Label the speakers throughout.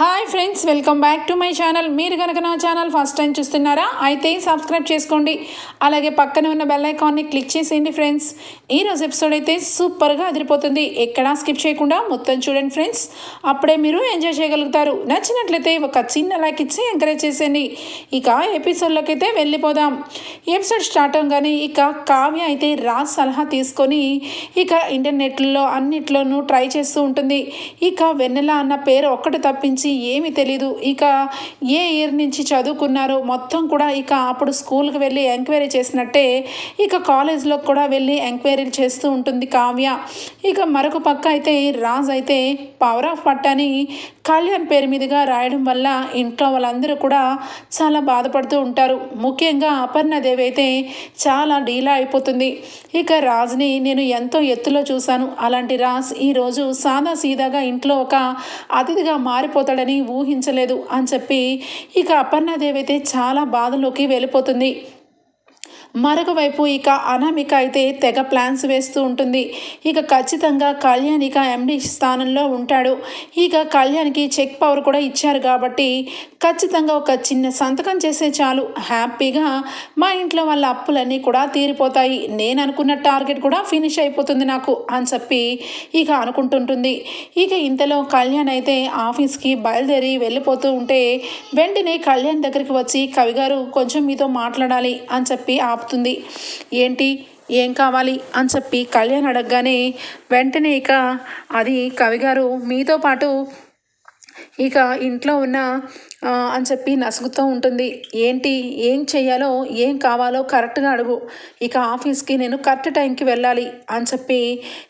Speaker 1: Hi friends welcome back to my channel మీరు కనుక నా ఛానల్ ఫస్ట్ టైం చూస్తున్నారా అయితే సబ్స్క్రైబ్ చేసుకోండి. అలాగే పక్కన ఉన్న బెల్ ఐకాన్ని క్లిక్ చేసేయండి ఫ్రెండ్స్ ఈరోజు ఎపిసోడ్ అయితే సూపర్గా అదిరిపోతుంది. ఎక్కడా స్కిప్ చేయకుండా మొత్తం చూడండి ఫ్రెండ్స్ అప్పుడే మీరు ఎంజాయ్ చేయగలుగుతారు. నచ్చినట్లయితే ఒక చిన్న లైక్ ఇచ్చి ఎంకరేజ్ చేసేయండి. ఇక ఎపిసోడ్లోకి అయితే వెళ్ళిపోదాం. ఎపిసోడ్ స్టార్ట్ అవగానే ఇక కావ్య అయితే రాజ్ సలహా తీసుకొని ఇక ఇంటర్నెట్లో అన్నిట్లోనూ ట్రై చేస్తూ ఉంటుంది. ఇక వెన్నెల అన్న పేరు ఒక్కటి తప్పించి ఏమి తెలీదు. ఇక ఏ ఇయర్ నుంచి చదువుకున్నారో మొత్తం కూడా ఇక అప్పుడు స్కూల్కి వెళ్ళి ఎంక్వైరీ చేసినట్టే ఇక కాలేజ్లో కూడా వెళ్ళి ఎంక్వైరీలు చేస్తూ ఉంటుంది కావ్య. ఇక మరొక పక్క అయితే రాజ్ అయితే పవర్ ఆఫ్ పట్టని కళ్యాణ్ పేరు మీదుగా రాయడం వల్ల ఇంట్లో వాళ్ళందరూ కూడా చాలా బాధపడుతూ ఉంటారు. ముఖ్యంగా అపర్ణదేవి అయితే చాలా డీలా అయిపోతుంది. ఇక రాజ్ని నేను ఎంతో ఎత్తులో చూశాను. అలాంటి రాజ్ ఈరోజు సాదా సీదాగా ఇంట్లో ఒక అతిథిగా మారిపోతాడని ఊహించలేదు అని చెప్పి ఇక అపర్ణాదేవి అయితే చాలా బాధలోకి వెళ్ళిపోతుంది. మరొక వైపు ఇక అనామిక అయితే తెగ ప్లాన్స్ వేస్తూ ఉంటుంది. ఇక ఖచ్చితంగా కళ్యాణ్ ఇక ఎండి స్థానంలో ఉంటాడు. ఇక కళ్యాణ్కి చెక్ పవర్ కూడా ఇచ్చారు కాబట్టి ఖచ్చితంగా ఒక చిన్న సంతకం చేస్తే చాలు. హ్యాపీగా మా ఇంట్లో వాళ్ళ అప్పులన్నీ కూడా తీరిపోతాయి. నేను అనుకున్న టార్గెట్ కూడా ఫినిష్ అయిపోతుంది నాకు అని చెప్పి ఇక అనుకుంటుంటుంది. ఇక ఇంతలో కళ్యాణ్ అయితే ఆఫీస్కి బయలుదేరి వెళ్ళిపోతూ ఉంటే వెంటనే కళ్యాణ్ దగ్గరికి వచ్చి కవి గారు కొంచెం మీతో మాట్లాడాలి అని చెప్పి ఆ ఆపుతుంది. ఏంటి? ఏం కావాలి? అని చెప్పి కళ్యాణ్ అడగగానే వెంటనే ఇక అది కవిగారు మీతో పాటు ఇక ఇంట్లో ఉన్న అని చెప్పి నసుగుతూ ఉంటుంది. ఏంటి? ఏం చేయాలో ఏం కావాలో కరెక్ట్గా అడుగు. ఇక ఆఫీస్కి నేను కరెక్ట్ టైంకి వెళ్ళాలి అని చెప్పి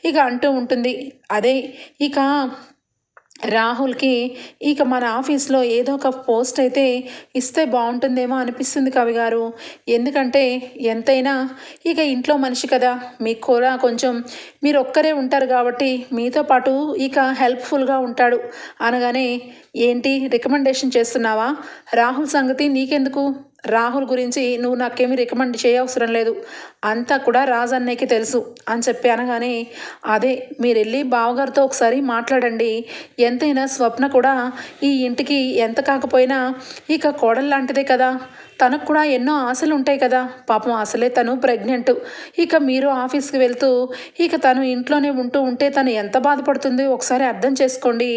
Speaker 1: ఇక అంటూ ఉంటుంది. అదే ఇక రాహుల్కి ఇక మన ఆఫీస్లో ఏదో ఒక పోస్ట్ అయితే ఇస్తే బాగుంటుందేమో అనిపిస్తుంది కవి గారు. ఎందుకంటే ఎంతైనా ఇక ఇంట్లో మనిషి కదా మీకు కూడా కొంచెం మీరు ఒక్కరే ఉంటారు కాబట్టి మీతో పాటు ఇక హెల్ప్ఫుల్గా ఉంటాడు అనగానే ఏంటి? రికమెండేషన్ చేస్తున్నావా? రాహుల్ సంగతి నీకెందుకు? రాహుల్ గురించి నువ్వు నాకేమీ రికమెండ్ చేయవసరం లేదు. అంతా కూడా రాజన్నయ్యకి తెలుసు అని చెప్పి అనగానే అదే మీరు వెళ్ళి బావగారితో ఒకసారి మాట్లాడండి. ఎంతైనా స్వప్న కూడా ఈ ఇంటికి ఎంత కాకపోయినా ఇక కోడలు లాంటిదే కదా. తనకు కూడా ఎన్నో ఆశలు ఉంటాయి కదా. పాపం అసలే తను ప్రెగ్నెంట్ ఇక మీరు ఆఫీస్కి వెళ్తూ ఇక తను ఇంట్లోనే ఉంటూ ఉంటే తను ఎంత బాధపడుతుందో ఒకసారి అర్థం చేసుకోండి.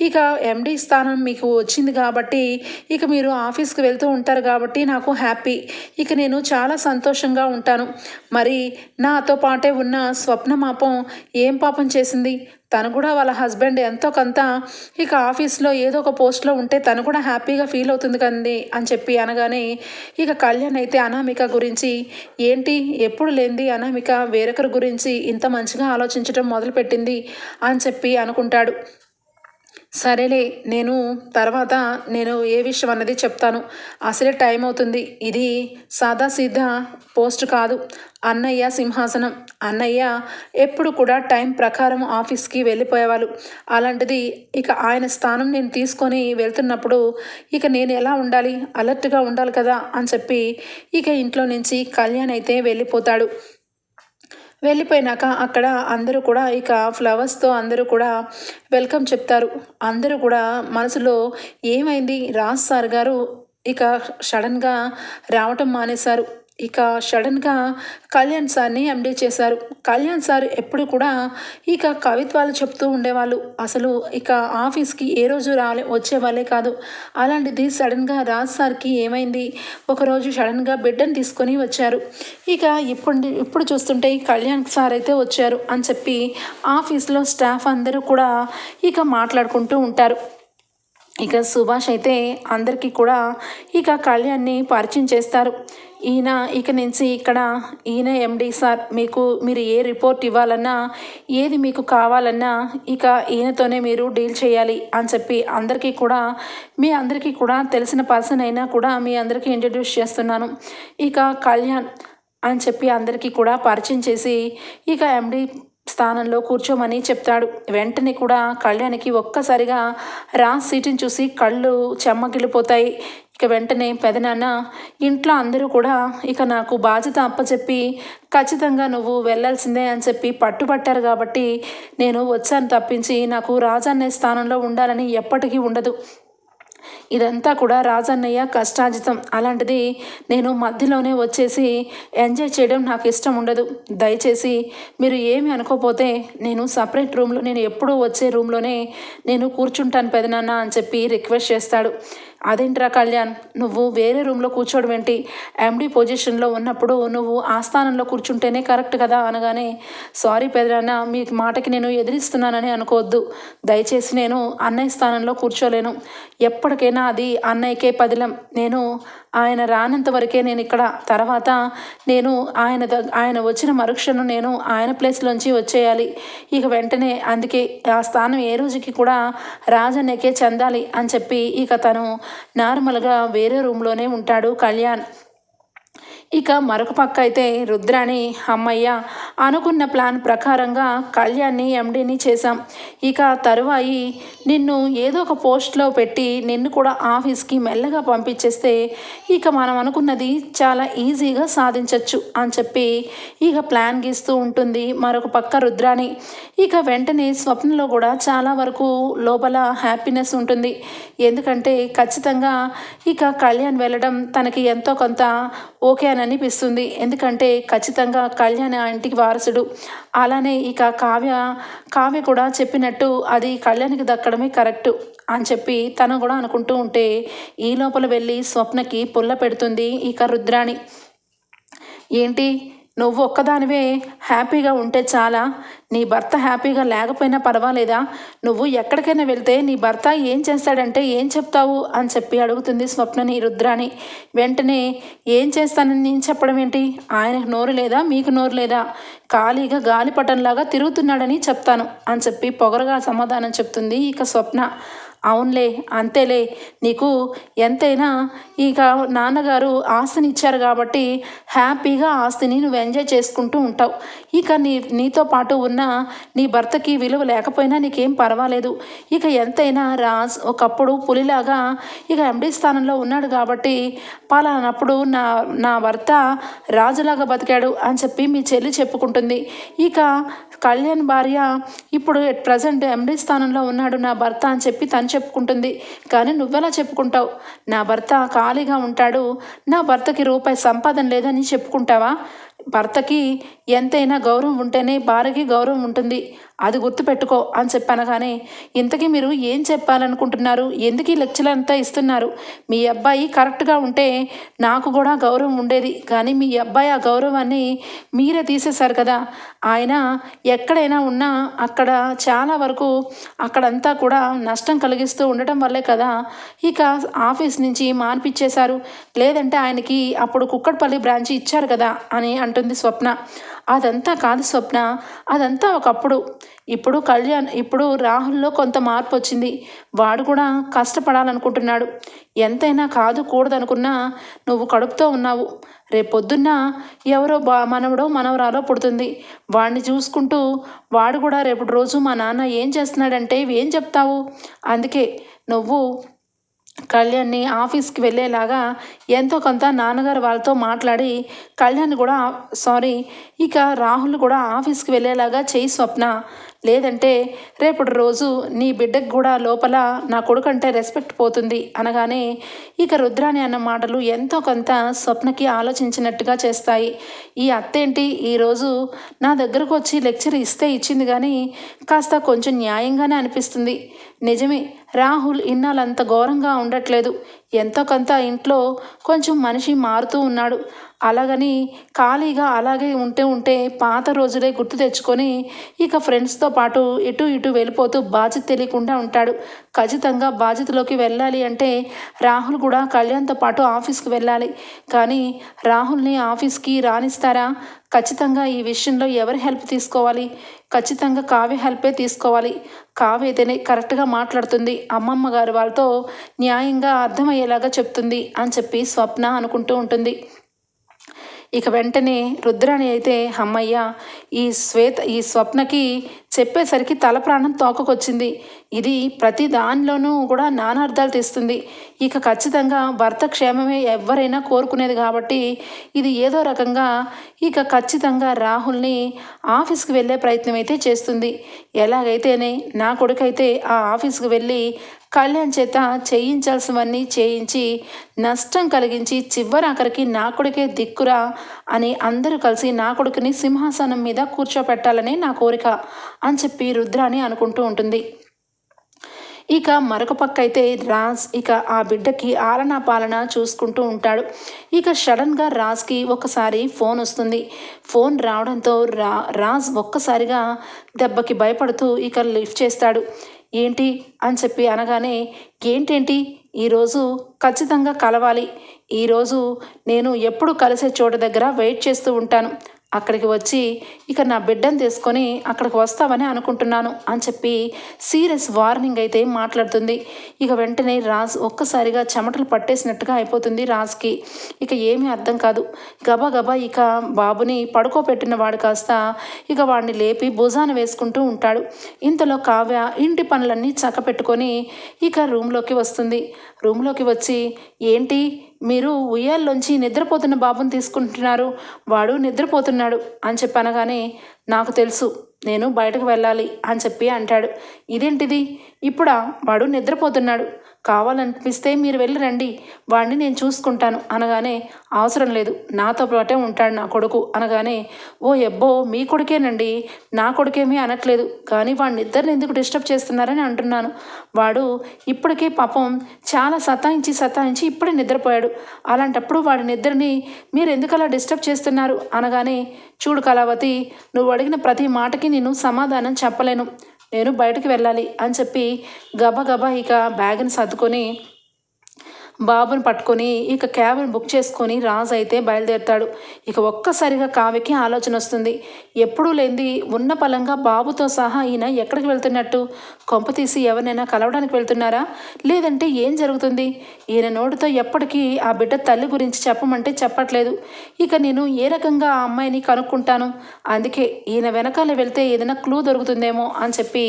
Speaker 1: ఇక ఎండీ స్థానం మీకు వచ్చింది కాబట్టి ఇక మీరు ఆఫీస్కి వెళ్తూ ఉంటారు కాబట్టి నాకు హ్యాపీ ఇక నేను చాలా సంతోషంగా ఉంటాను. మరి నాతో పాటే ఉన్న స్వప్న పాపం ఏం పాపం చేసింది? తను కూడా వాళ్ళ హస్బెండ్ ఎంతో కొంత ఇక ఆఫీస్లో ఏదో ఒక పోస్ట్లో ఉంటే తను కూడా హ్యాపీగా ఫీల్ అవుతుంది కంది అని చెప్పి అనగానే ఇక కళ్యాణ్ అయితే అనామిక గురించి ఏంటి ఎప్పుడు లేనిది అనామిక వేరొకరి గురించి ఇంత మంచిగా ఆలోచించడం మొదలుపెట్టింది అని చెప్పి అనుకుంటాడు. సరేలే నేను తర్వాత నేను ఏ విషయం అన్నది చెప్తాను. అసలే టైం అవుతుంది. ఇది సాదా సీదా పోస్ట్ కాదు. అన్నయ్య సింహాసనం. అన్నయ్య ఎప్పుడు కూడా టైం ప్రకారం ఆఫీస్కి వెళ్ళిపోయేవాళ్ళు. అలాంటిది ఇక ఆయన స్థానం నేను తీసుకొని వెళ్తున్నప్పుడు ఇక నేను ఎలా ఉండాలి? అలర్ట్గా ఉండాలి కదా అని చెప్పి ఇక ఇంట్లో నుంచి కళ్యాణ్ అయితే వెళ్ళిపోతాడు. వెళ్ళిపోయినాక అక్కడ అందరూ కూడా ఇక ఫ్లవర్స్తో అందరూ కూడా వెల్కమ్ చెప్తారు. అందరూ కూడా మనసులో ఏమైంది? రాజ్ సార్ గారు ఇక సడన్గా రావటం మానేశారు. ఇక సడన్గా కళ్యాణ్ సార్ని ఎండీ చేశారు. కళ్యాణ్ సార్ ఎప్పుడు కూడా ఇక కవిత్వాలు చెప్తూ ఉండేవాళ్ళు. అసలు ఇక ఆఫీస్కి ఏ రోజు రాలే వచ్చేవాళ్ళే కాదు. అలాంటిది సడన్గా రాజ్ సార్కి ఏమైంది? ఒకరోజు సడన్గా బిడ్డను తీసుకొని వచ్చారు. ఇక ఇప్పుడు ఇప్పుడు చూస్తుంటే కళ్యాణ్ సార్ అయితే వచ్చారు అని చెప్పి ఆఫీస్లో స్టాఫ్ అందరూ కూడా ఇక మాట్లాడుకుంటూ ఉంటారు. ఇక సుభాష్ అయితే అందరికీ కూడా ఇక కళ్యాణ్ని పరిచయం చేస్తారు. ఈయన ఇక నుంచి ఇక్కడ ఈయన ఎండి సార్ మీకు మీరు ఏ రిపోర్ట్ ఇవ్వాలన్నా ఏది మీకు కావాలన్నా ఇక ఈయనతోనే మీరు డీల్ చేయాలి అని చెప్పి అందరికీ కూడా మీ అందరికీ కూడా తెలిసిన పర్సన్ అయినా కూడా మీ అందరికీ ఇంట్రడ్యూస్ చేస్తున్నాను. ఇక కళ్యాణ్ అని చెప్పి అందరికీ కూడా పరిచయం చేసి ఇక ఎండి స్థానంలో కూర్చోమని చెప్తాడు. వెంటనే కూడా కళ్యాణ్కి ఒక్కసారిగా రాజ్ సీటుని చూసి కళ్ళు చెమ్మగిలిపోతాయి. ఇక వెంటనే పెదనాన్న ఇంట్లో అందరూ కూడా ఇక నాకు బాధ్యత అప్పచెప్పి ఖచ్చితంగా నువ్వు వెళ్ళాల్సిందే అని చెప్పి పట్టుబట్టారు కాబట్టి నేను వచ్చాను తప్పించి నాకు రాజు స్థానంలో ఉండాలని ఎప్పటికీ ఉండదు. ఇదంతా కూడా రాజన్నయ్య కష్టాజితం అలాంటిది నేను మధ్యలోనే వచ్చేసి ఎంజాయ్ చేయడం నాకు ఇష్టం ఉండదు. దయచేసి మీరు ఏమి అనుకోపోతే నేను సపరేట్ రూమ్లో నేను ఎప్పుడూ వచ్చే రూమ్లోనే నేను కూర్చుంటాను పెదనాన్న అని చెప్పి రిక్వెస్ట్ చేస్తాడు. అదేంట్రా కళ్యాణ్? నువ్వు వేరే రూమ్లో కూర్చోవడం ఏంటి పొజిషన్లో ఉన్నప్పుడు నువ్వు ఆ స్థానంలో కూర్చుంటేనే కరెక్ట్ కదా అనగానే సారీ పెదరాన్న మీ మాటకి నేను ఎదిరిస్తున్నానని అనుకోవద్దు. దయచేసి నేను అన్నయ్య స్థానంలో కూర్చోలేను. ఎప్పటికైనా అది అన్నయ్యకే పదిలం. నేను ఆయన రానంత వరకే నేను ఇక్కడ. తర్వాత నేను ఆయన ఆయన వచ్చిన మరుక్షణం నేను ఆయన ప్లేస్లోంచి వచ్చేయాలి. ఇక వెంటనే అందుకే ఆ స్థానం ఏ రోజుకి కూడా రాజన్నకే చెందాలి అని చెప్పి ఇక తను నార్మల్గా వేరే రూమ్లోనే ఉంటాడు కళ్యాణ్. ఇక మరొక పక్క అయితే రుద్రాణి అమ్మయ్య అనుకున్న ప్లాన్ ప్రకారంగా కళ్యాణ్ని ఎండీని చేశాం. ఇక తరువాయి నిన్ను ఏదో ఒక పోస్ట్లో పెట్టి నిన్ను కూడా ఆఫీస్కి మెల్లగా పంపించేస్తే ఇక మనం అనుకున్నది చాలా ఈజీగా సాధించవచ్చు అని చెప్పి ఇక ప్లాన్ గీస్తూ ఉంటుంది మరొక పక్క రుద్రాణి. ఇక వెంటనే స్వప్నంలో కూడా చాలా వరకు లోపల హ్యాపీనెస్ ఉంటుంది. ఎందుకంటే ఖచ్చితంగా ఇక కళ్యాణ్ వెళ్ళడం తనకి ఎంతో కొంత ఓకే అని అనిపిస్తుంది. ఎందుకంటే ఖచ్చితంగా కళ్యాణ్ ఆ ఇంటికి వారసుడు. అలానే ఇక కావ్య కావ్య కూడా చెప్పినట్టు అది కళ్యాణ్కి దక్కడమే కరెక్ట్ అని చెప్పి తను కూడా అనుకుంటూ ఉంటే ఈ లోపల వెళ్ళి స్వప్నకి పుల్ల పెడుతుంది ఇక రుద్రాణి. ఏంటి? నువ్వు ఒక్కదానివే హ్యాపీగా ఉంటే చాలా. నీ భర్త హ్యాపీగా లేకపోయినా పర్వాలేదా? నువ్వు ఎక్కడికైనా వెళ్తే నీ భర్త ఏం చేస్తాడంటే ఏం చెప్తావు అని చెప్పి అడుగుతుంది స్వప్నని రుద్రాని వెంటనే ఏం చేస్తానని నేను చెప్పడం ఏంటి? ఆయనకు నోరు లేదా? మీకు నోరు లేదా? ఖాళీగా గాలిపటంలాగా తిరుగుతున్నాడని చెప్తాను అని చెప్పి పొగరగా సమాధానం చెప్తుంది ఇక స్వప్న. అవునులే అంతేలే. నీకు ఎంతైనా ఇక నాన్నగారు ఆస్తిని ఇచ్చారు కాబట్టి హ్యాపీగా ఆస్తిని నువ్వు ఎంజాయ్ చేసుకుంటూ ఉంటావు. ఇక నీ నీతో పాటు ఉన్న నీ భర్తకి విలువ లేకపోయినా నీకేం పర్వాలేదు. ఇక ఎంతైనా రాజ్ ఒకప్పుడు పులిలాగా ఇక ఎండీ స్థానంలో ఉన్నాడు కాబట్టి పలానప్పుడు నా నా భర్త రాజులాగా బతికాడు అని చెప్పి మీ చెల్లి చెప్పుకుంటుంది. ఇక కళ్యాణ్ భార్య ఇప్పుడు ఎట్ ప్రజెంట్ ఎండీ స్థానంలో ఉన్నాడు నా భర్త అని చెప్పి తను చెప్పుకుంటుంది. కానీ నువ్వెలా చెప్పుకుంటావు? నా భర్త ఖాళీగా ఉంటాడు. నా భర్తకి రూపాయి సంపాదన లేదని చెప్పుకుంటావా? భర్తకి ఎంతైనా గౌరవం ఉంటేనే భార్యకి గౌరవం ఉంటుంది. అది గుర్తుపెట్టుకో అని చెప్పనగానే ఇంతకీ మీరు ఏం చెప్పాలనుకుంటున్నారు? ఎందుకు ఈ లెక్చర్ అంతా ఇస్తున్నారు? మీ అబ్బాయి కరెక్ట్గా ఉంటే నాకు కూడా గౌరవం ఉండేది. కానీ మీ అబ్బాయి ఆ గౌరవాన్ని మీరే తీసేశారు కదా. ఆయన ఎక్కడైనా ఉన్నా అక్కడ చాలా వరకు అక్కడంతా కూడా నష్టం కలిగిస్తూ ఉండటం వల్లే కదా ఇక ఆఫీస్ నుంచి మాన్పిచ్చేశారు లేదంటే ఆయనకి అప్పుడు కుక్కడపల్లి బ్రాంచి ఇచ్చారు కదా అని అంటుంది స్వప్న. అదంతా కాదు స్వప్న. అదంతా ఒకప్పుడు. ఇప్పుడు కళ్యాణ్ ఇప్పుడు రాహుల్లో కొంత మార్పు వచ్చింది. వాడు కూడా కష్టపడాలనుకుంటున్నాడు. ఎంతైనా కాదు కూడదనుకున్నా నువ్వు కడుపుతో ఉన్నావు. రేపొద్దున్న ఎవరో బా మనవడో మనవరాలో పుడుతుంది. వాడిని చూసుకుంటూ వాడు కూడా రేపటి రోజు మా నాన్న ఏం చేస్తున్నాడంటే ఏం చెప్తావు? అందుకే నువ్వు కళ్యాణ్ని ఆఫీస్కి వెళ్ళేలాగా ఎంతో కొంత నాన్నగారు వాళ్ళతో మాట్లాడి కళ్యాణ్ కూడా సారీ ఇక రాహుల్ కూడా ఆఫీస్కి వెళ్ళేలాగా చేయి స్వప్న. లేదంటే రేపటి రోజు నీ బిడ్డకు కూడా లోపల నా కొడుకు అంటే రెస్పెక్ట్ పోతుంది అనగానే ఇక రుద్రాని అన్న మాటలు ఎంతో కొంత స్వప్నకి ఆలోచించినట్టుగా చేస్తాయి. ఈ అత్తేంటి? ఈరోజు నా దగ్గరకు వచ్చి లెక్చర్ ఇస్తే ఇచ్చింది కానీ కాస్త కొంచెం న్యాయంగానే అనిపిస్తుంది. నిజమే రాహుల్ ఇన్నాళ్ళంత ఘోరంగా ఉండట్లేదు. ఎంతో కొంత ఇంట్లో కొంచెం మనిషి మారుతూ ఉన్నాడు. అలాగని ఖాళీగా అలాగే ఉంటే ఉంటే పాత రోజులే గుర్తు తెచ్చుకొని ఇక ఫ్రెండ్స్తో పాటు ఇటు ఇటు వెళ్ళిపోతూ బాధ్యత తెలియకుండా ఉంటాడు. ఖచ్చితంగా బాధ్యతలోకి వెళ్ళాలి అంటే రాహుల్ కూడా కళ్యాణ్తో పాటు ఆఫీస్కి వెళ్ళాలి. కానీ రాహుల్ని ఆఫీస్కి రాణిస్తారా ఖచ్చితంగా ఈ విషయంలో ఎవరి హెల్ప్ తీసుకోవాలి? ఖచ్చితంగా కావ్య హెల్పే తీసుకోవాలి. కావ్య అయితేనే కరెక్ట్గా మాట్లాడుతుంది. అమ్మమ్మ గారు వాళ్ళతో న్యాయంగా అర్థమయ్యేలాగా చెప్తుంది అని చెప్పి స్వప్న అనుకుంటూ ఉంటుంది. ఇక వెంటనే రుద్రాణి అయితే అమ్మయ్య ఈ శ్వేత ఈ స్వప్నకి చెప్పేసరికి తల ప్రాణం తోకకొచ్చింది. ఇది ప్రతి దానిలోనూ కూడా నానార్థాలు తీస్తుంది. ఇక ఖచ్చితంగా భర్త క్షేమమే ఎవరైనా కోరుకునేది కాబట్టి ఇది ఏదో రకంగా ఇక ఖచ్చితంగా రాహుల్ని ఆఫీస్కి వెళ్ళే ప్రయత్నం అయితే చేస్తుంది. ఎలాగైతేనే నా కొడుకైతే ఆ ఆఫీస్కి వెళ్ళి కళ్యాణ్ చేత చేయించాల్సినవన్నీ చేయించి నష్టం కలిగించి చివరాఖరికి నా కొడుకే దిక్కురా అని అందరూ కలిసి నా కొడుకుని సింహాసనం మీద కూర్చోపెట్టాలని నా కోరిక అని చెప్పి రుద్రాని అనుకుంటూ ఉంటుంది. ఇక మరొక పక్క అయితే రాజ్ ఇక ఆ బిడ్డకి ఆలనా పాలన చూసుకుంటూ ఉంటాడు. ఇక సడన్గా రాజ్కి ఒకసారి ఫోన్ వస్తుంది. ఫోన్ రావడంతో రా రాజ్ ఒక్కసారిగా దెబ్బకి భయపడుతూ ఇక లిఫ్ట్ చేస్తాడు. ఏంటి అని చెప్పి అనగానే ఏంటేంటి? ఈరోజు ఖచ్చితంగా కలవాలి. ఈరోజు నేను ఎప్పుడు కలిసే చోట దగ్గర వెయిట్ చేస్తూ ఉంటాను. అక్కడికి వచ్చి ఇక నా బిడ్డను తీసుకొని అక్కడికి వస్తావని అనుకుంటున్నాను అని చెప్పి సీరియస్ వార్నింగ్ అయితే మాట్లాడుతుంది. ఇక వెంటనే రాజ్ ఒక్కసారిగా చెమటలు పట్టేసినట్టుగా అయిపోతుంది రాజ్కి. ఇక ఏమీ అర్థం కాదు. గబా గబా ఇక బాబుని పడుకోబెట్టిన వాడు కాస్త ఇక వాడిని లేపి భుజాన వేసుకుంటూ ఉంటాడు. ఇంతలో కావ్య ఇంటి పనులన్నీ చక్కపెట్టుకొని ఇక రూమ్లోకి వస్తుంది. రూమ్లోకి వచ్చి ఏంటి మీరు ఉయ్యాల్లోంచి నిద్రపోతున్న బాబుని తీసుకుంటున్నారు. వాడు నిద్రపోతున్నాడు అని చెప్పి అనగానే నాకు తెలుసు నేను బయటకు వెళ్ళాలి అని చెప్పి అంటాడు. ఇదేంటిది? ఇప్పుడా? వాడు నిద్రపోతున్నాడు. కావాలనిపిస్తే మీరు వెళ్ళి రండి. వాడిని నేను చూసుకుంటాను అనగానే అవసరం లేదు నాతో పాటే ఉంటాడు నా కొడుకు అనగానే ఓ ఎబ్బో మీ కొడుకేనండి. నా కొడుకేమీ అనట్లేదు. కానీ వాడిని ఇద్దరిని ఎందుకు డిస్టర్బ్ చేస్తున్నారని అంటున్నాను. వాడు ఇప్పటికే పాపం చాలా సతాయించి సతాయించి ఇప్పుడే నిద్రపోయాడు. అలాంటప్పుడు వాడి నిద్రని మీరు ఎందుకు అలా డిస్టర్బ్ చేస్తున్నారు? అనగానే చూడు కళావతి నువ్వు అడిగిన ప్రతి మాటకి నేను సమాధానం చెప్పలేను. నేను బయటకు వెళ్ళాలి అని చెప్పి గబగబా ఇక బ్యాగ్ని సర్దుకొని బాబుని పట్టుకొని ఇక క్యాబ్ని బుక్ చేసుకొని రాజు అయితే బయలుదేరుతాడు. ఇక ఒక్కసారిగా కావ్యకి ఆలోచన వస్తుంది. ఎప్పుడూ లేనిది ఉన్న పలంగా బాబుతో సహా ఈయన ఎక్కడికి వెళ్తున్నట్టు? కొంప తీసి ఎవరినైనా కలవడానికి వెళ్తున్నారా? లేదంటే ఏం జరుగుతుంది? ఈయన నోటితో ఎప్పటికీ ఆ బిడ్డ తల్లి గురించి చెప్పమంటే చెప్పట్లేదు. ఇక నేను ఏ రకంగా ఆ అమ్మాయిని కనుక్కుంటాను? అందుకే ఈయన వెనకాల వెళ్తే ఏదైనా క్లూ దొరుకుతుందేమో అని చెప్పి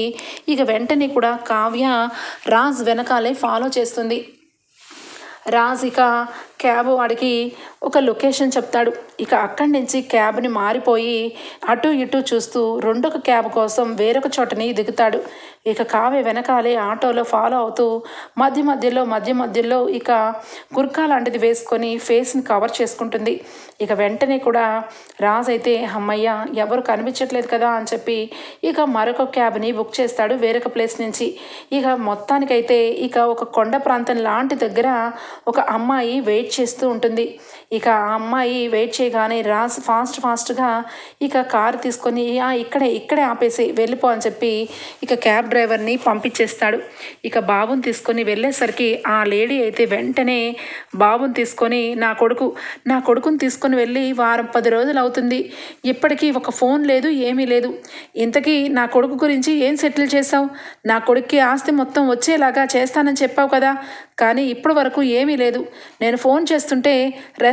Speaker 1: ఇక వెంటనే కూడా కావ్య రాజ్ వెనకాలే ఫాలో చేస్తుంది. రాజ్ ఇక క్యాబ్ వాడికి ఒక లొకేషన్ చెప్తాడు. ఇక అక్కడి నుంచి క్యాబ్ని మారిపోయి అటు ఇటు చూస్తూ రెండొక క్యాబ్ కోసం వేరొక చోటని దిగుతాడు. ఇక కావ్య వెనకాలే ఆటోలో ఫాలో అవుతూ మధ్య మధ్యలో మధ్య మధ్యలో ఇక గుర్కా లాంటిది వేసుకొని ఫేస్ని కవర్ చేసుకుంటుంది. ఇక వెంటనే కూడా రాజ్ అయితే అమ్మయ్య ఎవరు కనిపించట్లేదు కదా అని చెప్పి ఇక మరొక క్యాబ్ని బుక్ చేస్తాడు వేరొక ప్లేస్ నుంచి. ఇక మొత్తానికైతే ఇక ఒక కొండ ప్రాంతం లాంటి దగ్గర ఒక అమ్మాయి వెయిట్ చేస్తూ ఉంటుంది. ఇక ఆ అమ్మాయి వెయిట్ చేయగానే రాస్ ఫాస్ట్ ఫాస్ట్గా ఇక కారు తీసుకొని ఇక్కడే ఇక్కడే ఆపేసి వెళ్ళిపో అని చెప్పి ఇక క్యాబ్ డ్రైవర్ని పంపించేస్తాడు. ఇక బాబుని తీసుకొని వెళ్ళేసరికి ఆ లేడీ అయితే వెంటనే బాబుని తీసుకొని నా కొడుకు నా కొడుకుని తీసుకొని వెళ్ళి వారం పది రోజులు అవుతుంది. ఇప్పటికీ ఒక ఫోన్ లేదు ఏమీ లేదు. ఇంతకీ నా కొడుకు గురించి ఏం సెటిల్ చేసావు నా కొడుక్కి ఆస్తి మొత్తం వచ్చేలాగా చేస్తానని చెప్పావు కదా. కానీ ఇప్పటి వరకు ఏమీ లేదు. నేను ఫోన్ చేస్తుంటే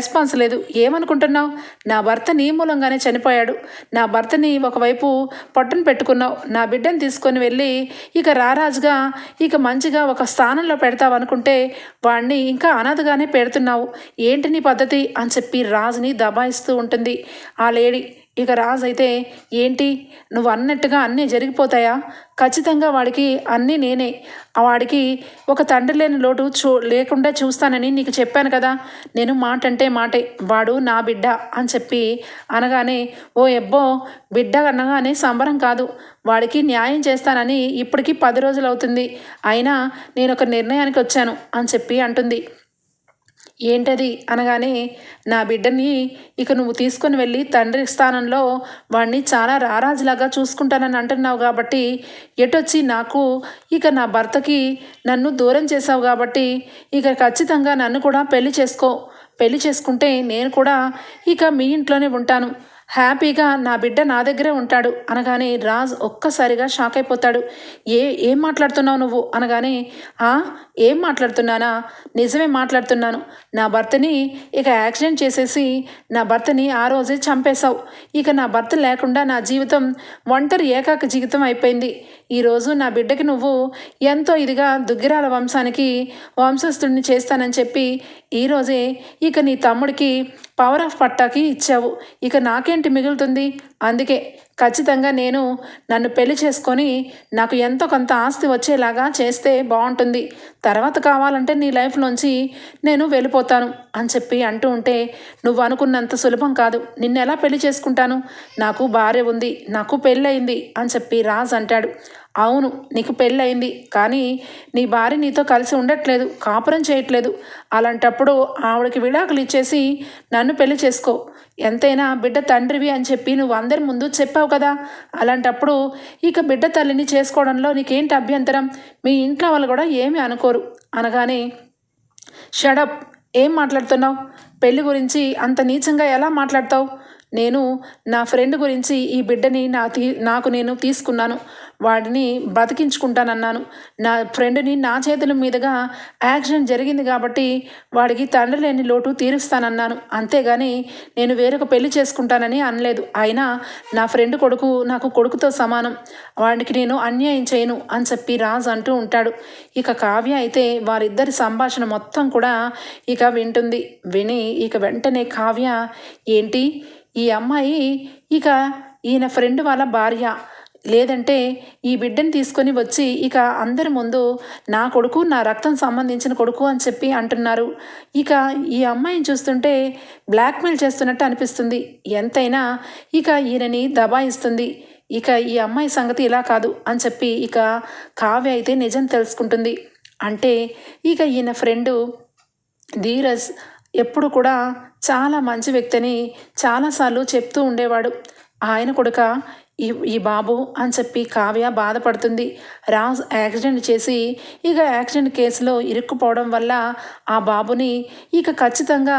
Speaker 1: రెస్పాన్స్ లేదు. ఏమనుకుంటున్నావు? నా భర్త నీ మూలంగానే చనిపోయాడు. నా భర్తని ఒకవైపు పొట్టను పెట్టుకున్నావు. నా బిడ్డను తీసుకొని వెళ్ళి ఇక రారాజుగా ఇక మంచిగా ఒక స్థానంలో పెడతావు అనుకుంటే వాణ్ణి ఇంకా అనాథగానే పెడుతున్నావు. ఏంటి నీ పద్ధతి? అని చెప్పి రాజుని దబాయిస్తూ ఉంటుంది. ఆ లేడీ ఇక రాజు అయితే ఏంటి? నువ్వు అన్నట్టుగా అన్నీ జరిగిపోతాయా? ఖచ్చితంగా వాడికి అన్నీ నేనే. వాడికి ఒక తండ్రి లేని లోటు చూ లేకుండా చూస్తానని నీకు చెప్పాను కదా. నేను మాట అంటే మాటే. వాడు నా బిడ్డ అని చెప్పి అనగానే ఓ ఎబ్బో! బిడ్డ అనగానే సంబరం కాదు. వాడికి న్యాయం చేస్తానని ఇప్పటికీ పది రోజులు అవుతుంది అయినా నేను ఒక నిర్ణయానికి వచ్చాను అని చెప్పి అంటుంది. ఏంటది అనగానే నా బిడ్డని ఇక నువ్వు తీసుకొని వెళ్ళి తండ్రి స్థానంలో వాడిని చాలా రారాజులాగా చూసుకుంటానని అంటున్నావు కాబట్టి ఎటొచ్చి నాకు ఇక నా భర్తకి నన్ను దూరం చేసావు కాబట్టి ఇక ఖచ్చితంగా నన్ను కూడా పెళ్ళి చేసుకో. పెళ్ళి చేసుకుంటే నేను కూడా ఇక మీ ఇంట్లోనే ఉంటాను. హ్యాపీగా నా బిడ్డ నా దగ్గరే ఉంటాడు అనగానే రాజ్ ఒక్కసారిగా షాక్ అయిపోతాడు. ఏ ఏం మాట్లాడుతున్నావు నువ్వు అనగానే ఏం మాట్లాడుతున్నానా? నిజమే మాట్లాడుతున్నాను. నా భర్తని ఇక యాక్సిడెంట్ చేసేసి నా భర్తని ఆ రోజే చంపేశావు. ఇక నా భర్త లేకుండా నా జీవితం ఒంటరి ఏకాక జీవితం అయిపోయింది. ఈరోజు నా బిడ్డకి నువ్వు ఎంతో ఇదిగా దుగ్గిరాల వంశానికి వంశస్థుడిని చేస్తానని చెప్పి ఈరోజే ఇక నీ తమ్ముడికి పవర్ ఆఫ్ పట్టాకి ఇచ్చావు. ఇక నాకేంటి మిగులుతుంది? అందుకే ఖచ్చితంగా నేను నన్ను పెళ్ళి చేసుకొని నాకు ఎంతో కొంత ఆస్తి వచ్చేలాగా చేస్తే బాగుంటుంది. తర్వాత కావాలంటే నీ లైఫ్లోంచి నేను వెళ్ళిపోతాను అని చెప్పి అంటూ ఉంటే నువ్వు అనుకున్నంత సులభం కాదు. నిన్ను ఎలా పెళ్ళి చేసుకుంటాను? నాకు భార్య ఉంది నాకు పెళ్ళయింది అని చెప్పి రాజ్ అంటాడు. అవును నీకు పెళ్ళయింది కానీ నీ భార్య నీతో కలిసి ఉండట్లేదు కాపురం చేయట్లేదు. అలాంటప్పుడు ఆవిడకి విడాకులు ఇచ్చేసి నన్ను పెళ్ళి చేసుకో. ఎంతైనా బిడ్డ తండ్రివి అని చెప్పి నువ్వు అందరి ముందు చెప్పావు కదా. అలాంటప్పుడు ఇక బిడ్డ తల్లిని చేసుకోవడంలో నీకేంటి అభ్యంతరం? మీ ఇంట్లో వాళ్ళు కూడా ఏమీ అనుకోరు. అనగానే షడప్ ఏం మాట్లాడుతున్నావు? పెళ్ళి గురించి అంత నీచంగా ఎలా మాట్లాడతావు? నేను నా ఫ్రెండ్ గురించి ఈ బిడ్డని నా తీ నాకు నేను తీసుకున్నాను. వాడిని బతికించుకుంటానన్నాను నా ఫ్రెండ్ని నా చేతుల మీదుగా యాక్సిడెంట్ జరిగింది కాబట్టి వాడికి తండ్రి లేని లోటు తీరుస్తానన్నాను. అంతేగాని నేను వేరొక పెళ్ళి చేసుకుంటానని అనలేదు. అయినా నా ఫ్రెండ్ కొడుకు నాకు కొడుకుతో సమానం. వాడికి నేను అన్యాయం చేయను అని చెప్పి రాజు అంటూ ఉంటాడు. ఇక కావ్య అయితే వారిద్దరి సంభాషణ మొత్తం కూడా ఇక వింటుంది. విని ఇక వెంటనే కావ్య ఏంటి? ఈ అమ్మాయి ఇక ఈయన ఫ్రెండ్ వాళ్ళ భార్య. లేదంటే ఈ బిడ్డని తీసుకొని వచ్చి ఇక అందరి ముందు నా కొడుకు నా రక్తం సంబంధించిన కొడుకు అని చెప్పి అంటున్నారు. ఇక ఈ అమ్మాయిని చూస్తుంటే బ్లాక్మెయిల్ చేస్తున్నట్టు అనిపిస్తుంది. ఎంతైనా ఇక ఈయనని దబాయిస్తుంది. ఇక ఈ అమ్మాయి సంగతి ఇలా కాదు అని చెప్పి ఇక కావ్య అయితే నిజం తెలుసుకుంటుంది. అంటే ఇక ఈయన ఫ్రెండు ధీరజ్ ఎప్పుడు కూడా చాలా మంచి వ్యక్తిని చాలాసార్లు చెప్తూ ఉండేవాడు. ఆయన కొడుక ఈ ఈ బాబు అని చెప్పి కావ్య బాధపడుతుంది. రాజ్ యాక్సిడెంట్ చేసి ఇక యాక్సిడెంట్ కేసులో ఇరుక్కుపోవడం వల్ల ఆ బాబుని ఇక ఖచ్చితంగా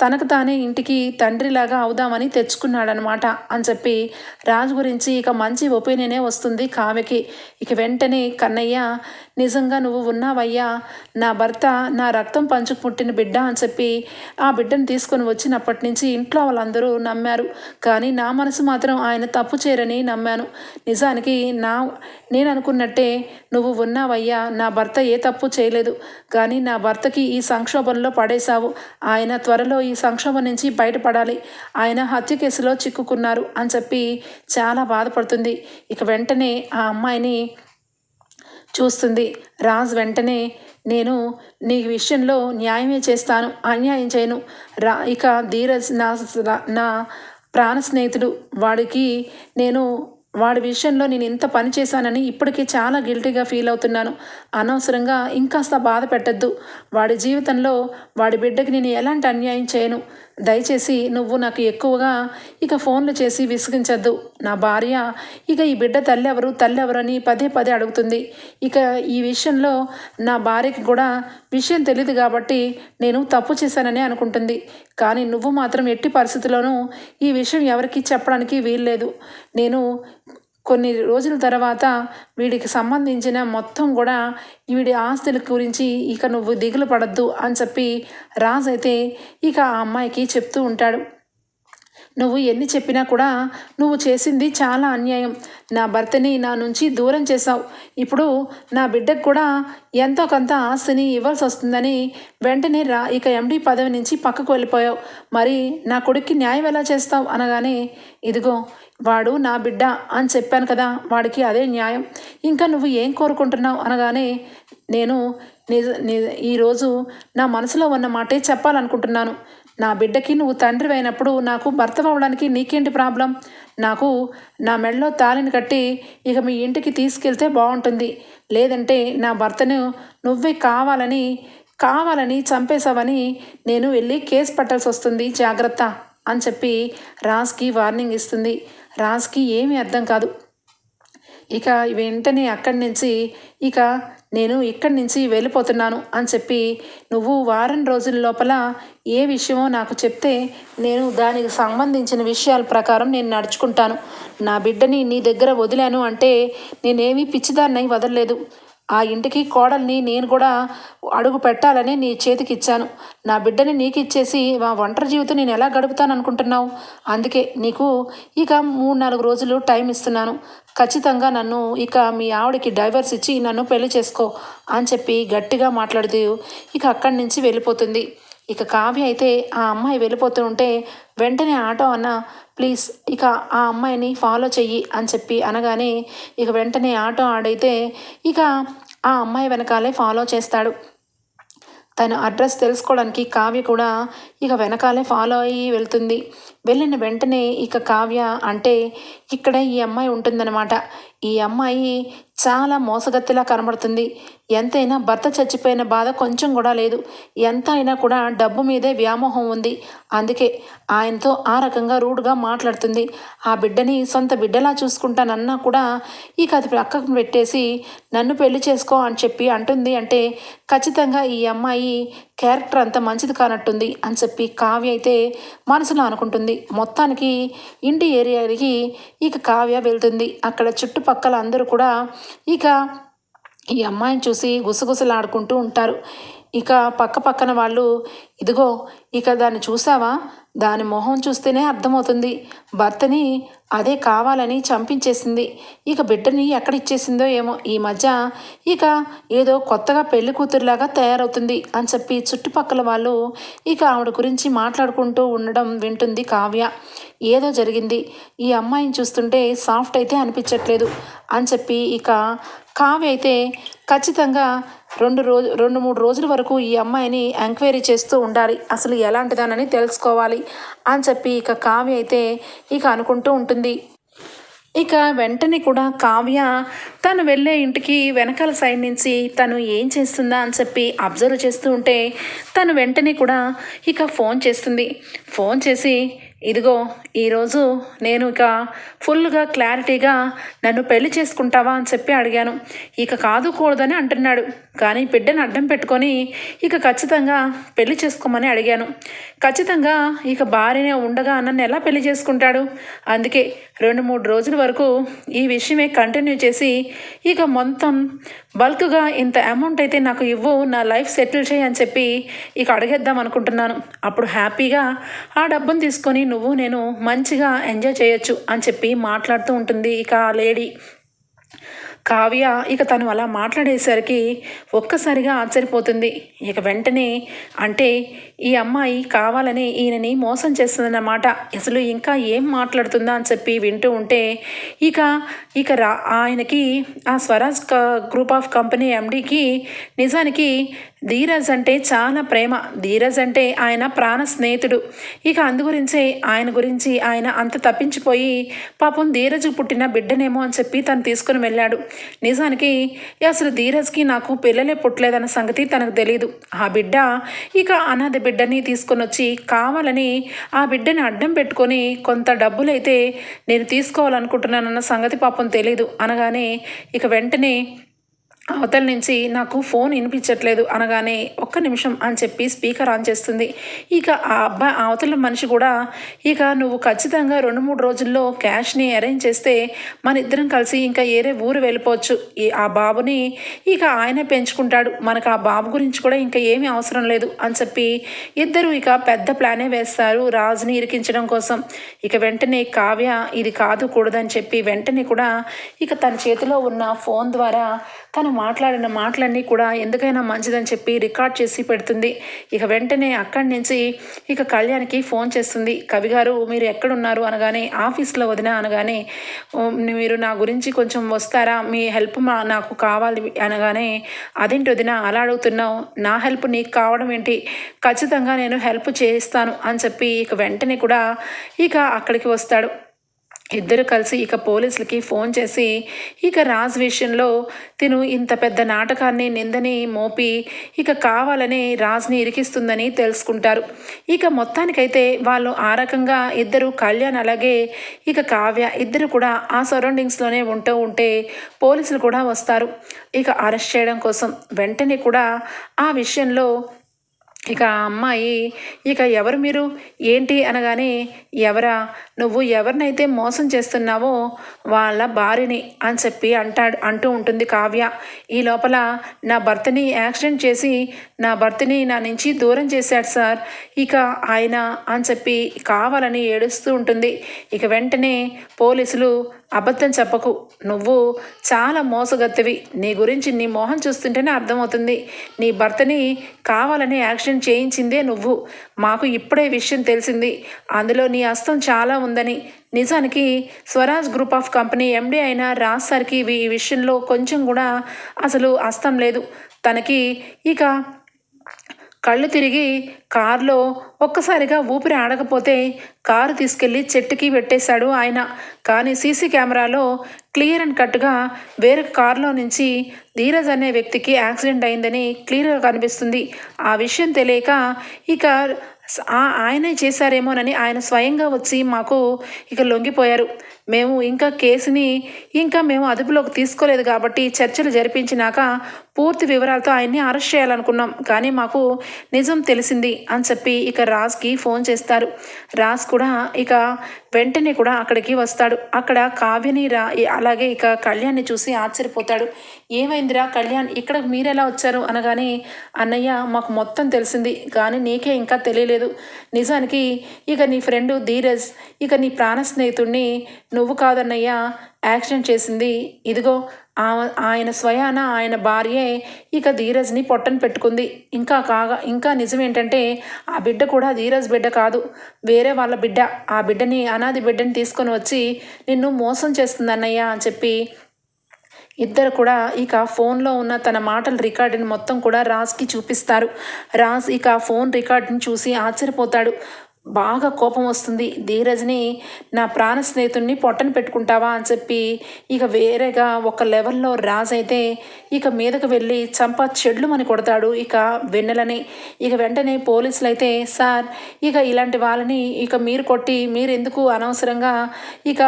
Speaker 1: తనకు తానే ఇంటికి తండ్రిలాగా అవుదామని తెచ్చుకున్నాడనమాట అని చెప్పి రాజు గురించి ఇక మంచి ఒపీనియనే వస్తుంది కావ్యకి. ఇక వెంటనే కన్నయ్య నిజంగా నువ్వు ఉన్నావయ్యా. నా భర్త నా రక్తం పంచుకు పుట్టిన బిడ్డ అని చెప్పి ఆ బిడ్డను తీసుకొని వచ్చినప్పటి నుంచి ఇంట్లో వాళ్ళందరూ నమ్మారు. కానీ నా మనసు మాత్రం ఆయన తప్పు చేయరని నమ్మాను. నిజానికి నా నేను అనుకున్నట్టే నువ్వు ఉన్నావయ్యా. నా భర్త ఏ తప్పు చేయలేదు. కానీ నా భర్తకి ఈ సంక్షోభంలో పడేశావు. ఆయన త్వరలో ఈ సంక్షోభం నుంచి బయటపడాలి. ఆయన హత్య కేసులో చిక్కుకున్నారు అని చెప్పి చాలా బాధపడుతుంది. ఇక వెంటనే ఆ అమ్మాయిని చూస్తుంది. రాజ్ వెంటనే నేను నీ విషయంలో న్యాయమే చేస్తాను అన్యాయం చేయను. రా ఇక ధీరజ్ నా నా ప్రాణ స్నేహితుడు. వాడికి నేను వాడి విషయంలో నేను ఇంత పని చేశానని ఇప్పటికీ చాలా గిల్టీగా ఫీల్ అవుతున్నాను. అనవసరంగా ఇంకాస్త బాధ పెట్టద్దు. వాడి జీవితంలో వాడి బిడ్డకి నేను ఎలాంటి అన్యాయం చేయను. దయచేసి నువ్వు నాకు ఎక్కువగా ఇక ఫోన్లు చేసి విసిగించద్దు. నా భార్య ఇక ఈ బిడ్డ తల్లి ఎవరు తల్లి ఎవరు అని పదే పదే అడుగుతుంది. ఇక ఈ విషయంలో నా భార్యకి కూడా విషయం తెలియదు కాబట్టి నేను తప్పు చేశానని అనుకుంటుంది. కానీ నువ్వు మాత్రం ఎట్టి పరిస్థితుల్లోనూ ఈ విషయం ఎవరికి చెప్పడానికి వీల్లేదు. నేను కొన్ని రోజుల తర్వాత వీడికి సంబంధించిన మొత్తం కూడా వీడి ఆస్తుల గురించి ఇక నువ్వు దిగులు పడద్దు అని చెప్పి రాజు అయితే ఇక ఆ అమ్మాయికి చెప్తూ ఉంటాడు. నువ్వు ఎన్ని చెప్పినా కూడా నువ్వు చేసింది చాలా అన్యాయం. నా భర్తని నా నుంచి దూరం చేశావు. ఇప్పుడు నా బిడ్డకు కూడా ఎంతో కొంత ఆస్తిని ఇవ్వాల్సి వస్తుందని వెంటనే రా ఇక ఎండి పదవి నుంచి పక్కకు వెళ్ళిపోయావు. మరి నా కొడుక్కి న్యాయం ఎలా చేస్తావు? అనగానే ఇదిగో వాడు నా బిడ్డ అని చెప్పాను కదా వాడికి అదే న్యాయం. ఇంకా నువ్వు ఏం కోరుకుంటున్నావు? అనగానే నేను నిజ నిజ ఈరోజు నా మనసులో ఉన్న మాటే చెప్పాలనుకుంటున్నాను. నా బిడ్డకి నువ్వు తండ్రి అయినప్పుడు నాకు భర్త అవ్వడానికి నీకేంటి ప్రాబ్లం? నాకు నా మెడలో తాళిని కట్టి ఇక మీ ఇంటికి తీసుకెళ్తే బాగుంటుంది. లేదంటే నా భర్తను నువ్వే కావాలని కావాలని చంపేశావని నేను వెళ్ళి కేసు పట్టాల్సి వస్తుంది. జాగ్రత్త అని చెప్పి రాజ్కి వార్నింగ్ ఇస్తుంది. రాజ్కి ఏమీ అర్థం కాదు. ఇక వెంటనే అక్కడి నుంచి ఇక నేను ఇక్కడి నుంచి వెళ్ళిపోతున్నాను అని చెప్పి నువ్వు వారం రోజుల లోపల ఏ విషయమో నాకు చెప్తే నేను దానికి సంబంధించిన విషయాల ప్రకారం నేను నడుచుకుంటాను. నా బిడ్డని నీ దగ్గర వదిలాను అంటే నేనేమీ పిచ్చిదాన్నై వదలలేదు. ఆ ఇంటికి కోడల్ని నేను కూడా అడుగు పెట్టాలని నీ చేతికి ఇచ్చాను నా బిడ్డని నీకు ఇచ్చేసి మా ఒంటరి జీవితం నేను ఎలా గడుపుతాను అనుకుంటున్నావు అందుకే నీకు ఇక మూడు నాలుగు రోజులు టైం ఇస్తున్నాను. ఖచ్చితంగా నన్ను ఇక మీ ఆవిడకి డైవర్స్ ఇచ్చి నన్ను పెళ్ళి చేసుకో అని చెప్పి గట్టిగా మాట్లాడుతూ ఇక అక్కడి నుంచి వెళ్ళిపోతుంది. ఇక కావ్య అయితే ఆ అమ్మాయి వెళ్ళిపోతూ ఉంటే వెంటనే ఆటో అన్న ప్లీజ్ ఇక ఆ అమ్మాయిని ఫాలో చెయ్యి అని చెప్పి అనగానే ఇక వెంటనే ఆటో ఆడైతే ఇక ఆ అమ్మాయి వెనకాలే ఫాలో చేస్తాడు. తన అడ్రస్ తెలుసుకోవడానికి కావ్య కూడా ఇక వెనకాలే ఫాలో అయ్యి వెళ్తుంది. వెళ్ళిన వెంటనే ఇక కావ్య అంటే ఇక్కడ ఈ అమ్మాయి ఉంటుందన్నమాట. ఈ అమ్మాయి చాలా మోసగత్తిలా కనబడుతుంది. ఎంతైనా భర్త చచ్చిపోయిన బాధ కొంచెం కూడా లేదు. ఎంత అయినా కూడా డబ్బు మీదే వ్యామోహం ఉంది. అందుకే ఆయనతో ఆ రకంగా రూడ్గా మాట్లాడుతుంది. ఆ బిడ్డని సొంత బిడ్డలా చూసుకుంటానన్నా కూడా ఇక అది పక్కకు పెట్టేసి నన్ను పెళ్ళి చేసుకో అని చెప్పి అంటుంది అంటే ఖచ్చితంగా ఈ అమ్మాయి క్యారెక్టర్ అంత మంచిది కానట్టుంది అని చెప్పి కావ్య అయితే మనసులో అనుకుంటుంది. మొత్తానికి ఇంటి ఏరియాకి ఇక కావ్య వెళ్తుంది. అక్కడ చుట్టుపక్కల అందరూ కూడా ఇక ఈ అమ్మాయిని చూసి గుసగుసలాడుకుంటూ ఉంటారు. ఇక పక్క పక్కన వాళ్ళు ఇదిగో ఇక దాన్ని చూసావా? దాని మొహం చూస్తేనే అర్థమవుతుంది. భర్తని అదే కావాలని చంపించేసింది. ఇక బిడ్డని ఎక్కడ ఇచ్చేసిందో ఏమో. ఈ మధ్య ఇక ఏదో కొత్తగా పెళ్ళి కూతురులాగా తయారవుతుంది అని చెప్పి చుట్టుపక్కల వాళ్ళు ఇక ఆవిడ గురించి మాట్లాడుకుంటూ ఉండడం వింటుంది కావ్య. ఏదో జరిగింది. ఈ అమ్మాయిని చూస్తుంటే సాఫ్ట్ అయితే అనిపించట్లేదు అని చెప్పి ఇక కావ్య అయితే ఖచ్చితంగా రెండు రోజు రెండు మూడు రోజుల వరకు ఈ అమ్మాయిని ఎంక్వైరీ చేస్తూ ఉండాలి. అసలు ఎలాంటిదానని తెలుసుకోవాలి అని చెప్పి ఇక కావ్య అయితే ఇక అనుకుంటూ ఉంటుంది. ఇక వెంటనే కూడా కావ్య తను వెళ్ళే ఇంటికి వెనకాల సైడ్ నుంచి తను ఏం చేస్తుందా అని చెప్పి అబ్జర్వ్ చేస్తూ ఉంటే తను వెంటనే కూడా ఇక ఫోన్ చేస్తుంది. ఫోన్ చేసి ఇదిగో ఈరోజు నేను ఇక ఫుల్గా క్లారిటీగా నన్ను పెళ్ళి చేసుకుంటావా అని చెప్పి అడిగాను. ఇక కాదు కూడదని అంటున్నాడు. కానీ బిడ్డను అడ్డం పెట్టుకొని ఇక ఖచ్చితంగా పెళ్ళి చేసుకోమని అడిగాను. ఖచ్చితంగా ఇక భార్యనే ఉండగా నన్ను ఎలా పెళ్ళి చేసుకుంటాడు? అందుకే రెండు మూడు రోజుల వరకు ఈ విషయమే కంటిన్యూ చేసి ఇక మొత్తం బల్క్గా ఇంత అమౌంట్ అయితే నాకు ఇవ్వు నా లైఫ్ సెటిల్ చేయి అని చెప్పి ఇక అడిగేద్దాం అనుకుంటున్నాను. అప్పుడు హ్యాపీగా ఆ డబ్బును తీసుకొని నువ్వు నేను మంచిగా ఎంజాయ్ చేయొచ్చు అని చెప్పి మాట్లాడుతూ ఉంటుంది ఇక ఆ లేడీ కావ్య ఇక తను అలా మాట్లాడేసరికి ఒక్కసారిగా ఆశ్చర్యపోతుంది. ఇక వెంటనే అంటే ఈ అమ్మాయి కావాలని ఈయనని మోసం చేస్తుందన్నమాట. అసలు ఇంకా ఏం మాట్లాడుతుందా అని చెప్పి వింటూ ఉంటే ఇక ఇక రా ఆయనకి ఆ స్వరాజ్ గ్రూప్ ఆఫ్ కంపెనీ ఎండీకి నిజానికి ధీరజ్ అంటే చాలా ప్రేమ. ధీరజ్ అంటే ఆయన ప్రాణ స్నేహితుడు. ఇక అందు గురించే ఆయన గురించి ఆయన అంత తప్పించిపోయి పాపం ధీరజ్ పుట్టిన బిడ్డనేమో అని చెప్పి తను తీసుకుని వెళ్ళాడు. నిజానికి అసలు ధీరజ్కి నాకు పిల్లలే పుట్టలేదన్న సంగతి తనకు తెలియదు ఆ బిడ్డ ఇక అనాథ బిడ్డని తీసుకొని వచ్చి కావాలని ఆ బిడ్డని అడ్డం పెట్టుకొని కొంత డబ్బులైతే నేను తీసుకోవాలనుకుంటున్నానన్న సంగతి పాపం తెలియదు అనగానే ఇక వెంటనే అవతల నుంచి నాకు ఫోన్ వినిపించట్లేదు అనగానే ఒక్క నిమిషం అని చెప్పి స్పీకర్ ఆన్ చేస్తుంది. ఇక ఆ అబ్బాయి అవతల మనిషి కూడా ఇక నువ్వు ఖచ్చితంగా రెండు మూడు రోజుల్లో క్యాష్ని అరేంజ్ చేస్తే మన ఇద్దరం కలిసి ఇంకా ఏరే ఊరు వెళ్ళిపోవచ్చు. ఈ ఆ బాబుని ఇక ఆయనే పెంచుకుంటాడు. మనకు ఆ బాబు గురించి కూడా ఇంకా ఏమీ అవసరం లేదు అని చెప్పి ఇద్దరు ఇక పెద్ద ప్లానే వేస్తారు రాజుని ఇరికించడం కోసం. ఇక వెంటనే కావ్య ఇది కాదు కూడదని చెప్పి వెంటనే కూడా ఇక తన చేతిలో ఉన్న ఫోన్ ద్వారా తను మాట్లాడిన మాటలన్నీ కూడా ఎందుకైనా మంచిదని చెప్పి రికార్డ్ చేసి పెడుతుంది. ఇక వెంటనే అక్కడి నుంచి ఇక కళ్యాణ్కి ఫోన్ చేస్తుంది. కవి గారు మీరు ఎక్కడున్నారు అనగానే ఆఫీస్లో వదిన అనగానే మీరు నా గురించి కొంచెం వస్తారా? మీ హెల్ప్ మా నాకు కావాలి అనగానే అదేంటి వదిన అలా అడుగుతున్నావు? నా హెల్ప్ నీకు కావడం ఏంటి? ఖచ్చితంగా నేను హెల్ప్ చేస్తాను అని చెప్పి ఇక వెంటనే కూడా ఇక అక్కడికి వస్తాడు. ఇద్దరు కలిసి ఇక పోలీసులకి ఫోన్ చేసి ఇక రాజ్ విషయంలో తిను ఇంత పెద్ద నాటకాన్ని నిందని మోపి ఇక కావాలని రాజ్ని ఇరికిస్తుందని తెలుసుకుంటారు. ఇక మొత్తానికైతే వాళ్ళు ఆ రకంగా ఇద్దరు కళ్యాణ్ అలాగే ఇక కావ్య ఇద్దరు కూడా ఆ సరౌండింగ్స్లోనే ఉంటూ ఉంటే పోలీసులు కూడా వస్తారు. ఇక అరెస్ట్ చేయడం కోసం వెంటనే కూడా ఆ విషయంలో ఇక ఆ అమ్మాయి ఇక ఎవరు మీరు? ఏంటి అనగానే ఎవరా? నువ్వు ఎవరినైతే మోసం చేస్తున్నావో వాళ్ళ భార్యని అని చెప్పి అంటాడు అంటూ ఉంటుంది కావ్య. ఈ లోపల నా భర్తని యాక్సిడెంట్ చేసి నా భర్తని నా నుంచి దూరం చేశాడు సార్. ఇక ఆయన అని చెప్పి కావాలని ఏడుస్తూ ఉంటుంది. ఇక వెంటనే పోలీసులు అబద్ధం చెప్పకు. నువ్వు చాలా మోసగత్తవి. నీ గురించి నీ మొహం చూస్తుంటేనే అర్థమవుతుంది. నీ భర్తని కావాలని యాక్షన్ చేయించిందే నువ్వు. మాకు ఇప్పుడే విషయం తెలిసింది. అందులో నీ హస్తం చాలా ఉందని. నిజానికి Swaraj group of company MD అయిన రాజ్ సార్కి ఈ విషయంలో కొంచెం కూడా అసలు హస్తం లేదు. తనకి ఇక కళ్ళు తిరిగి కారులో ఒక్కసారిగా ఊపిరి ఆడకపోతే కారు తీసుకెళ్ళి చెట్టుకి పెట్టేశాడు ఆయన. కానీ సీసీ కెమెరాలో క్లియర్ అండ్ కట్గా వేరే కారులో నుంచి ధీరజ్ అనే వ్యక్తికి యాక్సిడెంట్ అయిందని క్లియర్గా కనిపిస్తుంది. ఆ విషయం తెలియక ఇక ఆయనే చేశారేమోనని ఆయన స్వయంగా వచ్చి మాకు ఇక లొంగిపోయారు. మేము ఇంకా కేసుని ఇంకా మేము అదుపులోకి తీసుకోలేదు కాబట్టి చర్చలు జరిపించినాక పూర్తి వివరాలతో ఆయన్ని అరెస్ట్ చేయాలనుకున్నాం. కానీ మాకు నిజం తెలిసింది అని చెప్పి ఇక రాజ్కి ఫోన్ చేస్తారు. రాజ్ కూడా ఇక వెంటనే కూడా అక్కడికి వస్తాడు. అక్కడ కావ్యని రా అలాగే ఇక కళ్యాణ్ని చూసి ఆశ్చర్యపోతాడు. ఏమైందిరా కళ్యాణ్ ఇక్కడ మీరెలా వచ్చారు? అనగానే అన్నయ్య మాకు మొత్తం తెలిసింది కానీ నీకే ఇంకా తెలియలేదు. నిజానికి ఇక నీ ఫ్రెండు ధీరజ్ ఇక నీ ప్రాణ స్నేహితుడిని నువ్వు కాదన్నయ్యా యాక్సిడెంట్ చేసింది. ఇదిగో ఆయన స్వయాన ఆయన భార్యే ఇక ధీరజ్ని పొట్టను పెట్టుకుంది. ఇంకా కాగా ఇంకా నిజం ఏంటంటే ఆ బిడ్డ కూడా ధీరజ్ బిడ్డ కాదు. వేరే వాళ్ళ బిడ్డ. ఆ బిడ్డని అనాది బిడ్డని తీసుకొని వచ్చి నిన్ను మోసం చేస్తుంది అన్నయ్య అని చెప్పి ఇద్దరు కూడా ఇక ఫోన్లో ఉన్న తన మాటల రికార్డుని మొత్తం కూడా రాజ్కి చూపిస్తారు. రాజ్ ఇక ఫోన్ రికార్డుని చూసి ఆశ్చర్యపోతాడు. బాగా కోపం వస్తుంది. ధీరజ్ని నా ప్రాణ స్నేహితుడిని పొట్టను పెట్టుకుంటావా అని చెప్పి ఇక వేరేగా ఒక లెవెల్లో రాజైతే ఇక మీదకు వెళ్ళి చంప చెడ్లు అని కొడతాడు ఇక వెన్నెలని. ఇక వెంటనే పోలీసులు అయితే సార్ ఇక ఇలాంటి వాళ్ళని ఇక మీరు కొట్టి మీరు ఎందుకు అనవసరంగా ఇక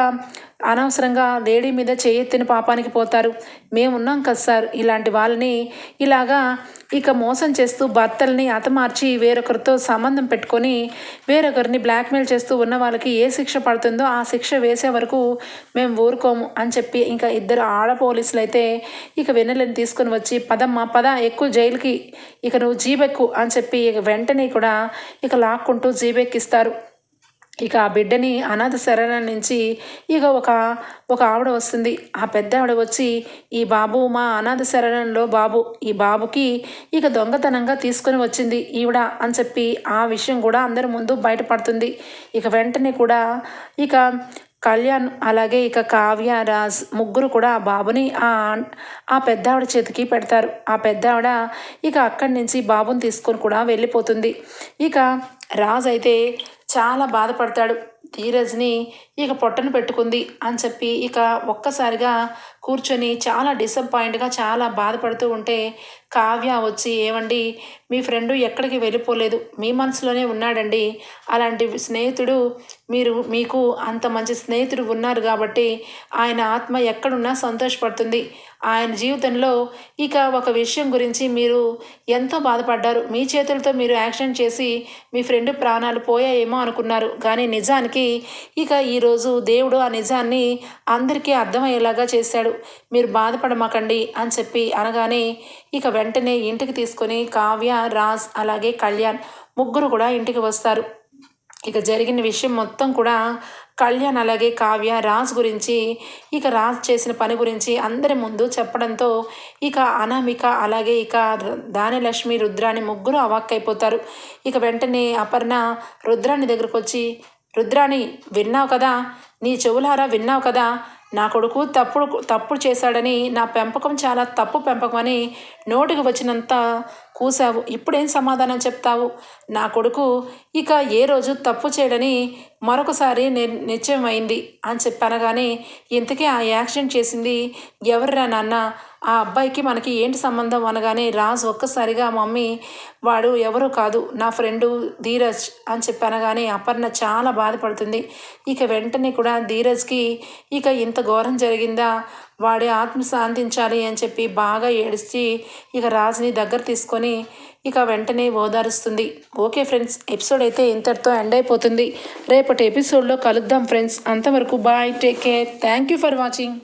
Speaker 1: అనవసరంగా లేడీ మీద చేయెత్తిన పాపానికి పోతారు. మేమున్నాం కదా సార్. ఇలాంటి వాళ్ళని ఇలాగా ఇక మోసం చేస్తూ భర్తల్ని అతమార్చి వేరొకరితో సంబంధం పెట్టుకొని వేరొకరిని బ్లాక్మెయిల్ చేస్తూ ఉన్న వాళ్ళకి ఏ శిక్ష పడుతుందో ఆ శిక్ష వేసే వరకు మేము ఊరుకోము అని చెప్పి ఇంకా ఇద్దరు ఆడ పోలీసులు అయితే ఇక వెన్నెలని తీసుకొని వచ్చి పదమ్మ పద ఎక్కువ జైలుకి. ఇక నువ్వు జీబెక్కు అని చెప్పి ఇక వెంటనే కూడా ఇక లాక్కుంటూ జీబెక్కిస్తారు. ఇక ఆ బిడ్డని అనాథ శరణం నుంచి ఇక ఒక ఒక ఆవిడ వస్తుంది. ఆ పెద్ద ఆవిడ వచ్చి ఈ బాబు మా అనాథ శరణంలో బాబు ఈ బాబుకి ఇక దొంగతనంగా తీసుకొని వచ్చింది ఈవిడ అని చెప్పి ఆ విషయం కూడా అందరి ముందు బయటపడుతుంది. ఇక వెంటనే కూడా ఇక కళ్యాణ్ అలాగే ఇక కావ్య రాజ్ ముగ్గురు కూడా ఆ బాబుని ఆ పెద్దావిడ చేతికి పెడతారు. ఆ పెద్దావిడ ఇక అక్కడి నుంచి బాబుని తీసుకొని కూడా వెళ్ళిపోతుంది. ఇక రాజ్ అయితే చాలా బాధపడతాడు. ధీరజ్ని ఇక పొట్టను పెట్టుకుంది అని చెప్పి ఇక ఒక్కసారిగా కూర్చొని చాలా డిసప్పాయింట్గా చాలా బాధపడుతూ ఉంటే కావ్య వచ్చి ఏమండి మీ ఫ్రెండు ఎక్కడికి వెళ్ళిపోలేదు మీ మనసులోనే ఉన్నాడండి. అలాంటి స్నేహితుడు మీరు మీకు అంత మంచి స్నేహితుడు ఉన్నారు కాబట్టి ఆయన ఆత్మ ఎక్కడున్నా సంతోషపడుతుంది. ఆయన జీవితంలో ఇక ఒక విషయం గురించి మీరు ఎంతో బాధపడ్డారు. మీ చేతులతో మీరు యాక్సిడెంట్ చేసి మీ ఫ్రెండ్ ప్రాణాలు పోయాయేమో అనుకున్నారు. కానీ నిజానికి ఇక ఈరోజు దేవుడు ఆ నిజాన్ని అందరికీ అర్థమయ్యేలాగా చేశాడు. మీరు బాధపడమాకండి అని చెప్పి అనగానే ఇక వెంటనే ఇంటికి తీసుకొని కావ్య రాజ్ అలాగే కళ్యాణ్ ముగ్గురు కూడా ఇంటికి వస్తారు. ఇక జరిగిన విషయం మొత్తం కూడా కళ్యాణ్ అలాగే కావ్య రాజ్ గురించి ఇక రాజ్ చేసిన పని గురించి అందరి ముందు చెప్పడంతో ఇక అనామిక అలాగే ఇక దానిలక్ష్మి రుద్రాని ముగ్గురు అవాక్కైపోతారు ఇక వెంటనే అపర్ణ రుద్రాని దగ్గరకు వచ్చి రుద్రాణి విన్నావు కదా? నీ చెవులారా విన్నావు కదా? నా కొడుకు తప్పుడు తప్పుడు చేశాడని నా పెంపకం చాలా తప్పు పెంపకం అని నోటికి వచ్చినంత కూసావు ఇప్పుడేం సమాధానం చెప్తావు? నా కొడుకు ఇక ఏ రోజు తప్పు చేయడని మరొకసారి నిశ్చయమైంది అని చెప్పనగానే ఇంతకీ ఆ యాక్సిడెంట్ చేసింది ఎవర్రా నాన్న? ఆ అబ్బాయికి మనకి ఏంటి సంబంధం అనగానే రాజు ఒక్కసారిగా మమ్మీ వాడు ఎవరు కాదు నా ఫ్రెండు ధీరజ్ అని చెప్పనగానే అపర్ణ చాలా బాధపడుతుంది. ఇక వెంటనే కూడా ధీరజ్కి ఇక ఇంత ఘోరం జరిగిందా? వాడి ఆత్మ శాంతించాలి అని చెప్పి బాగా ఏడిచి ఇక రాజుని దగ్గర తీసుకొని ఇక వెంటనే ఓదారుస్తుంది. ఓకే ఫ్రెండ్స్ ఎపిసోడ్ అయితే ఇంతటితో ఎండ్ అయిపోతుంది. రేపటి ఎపిసోడ్లో కలుద్దాం ఫ్రెండ్స్. అంతవరకు bye take care. Thank you for watching.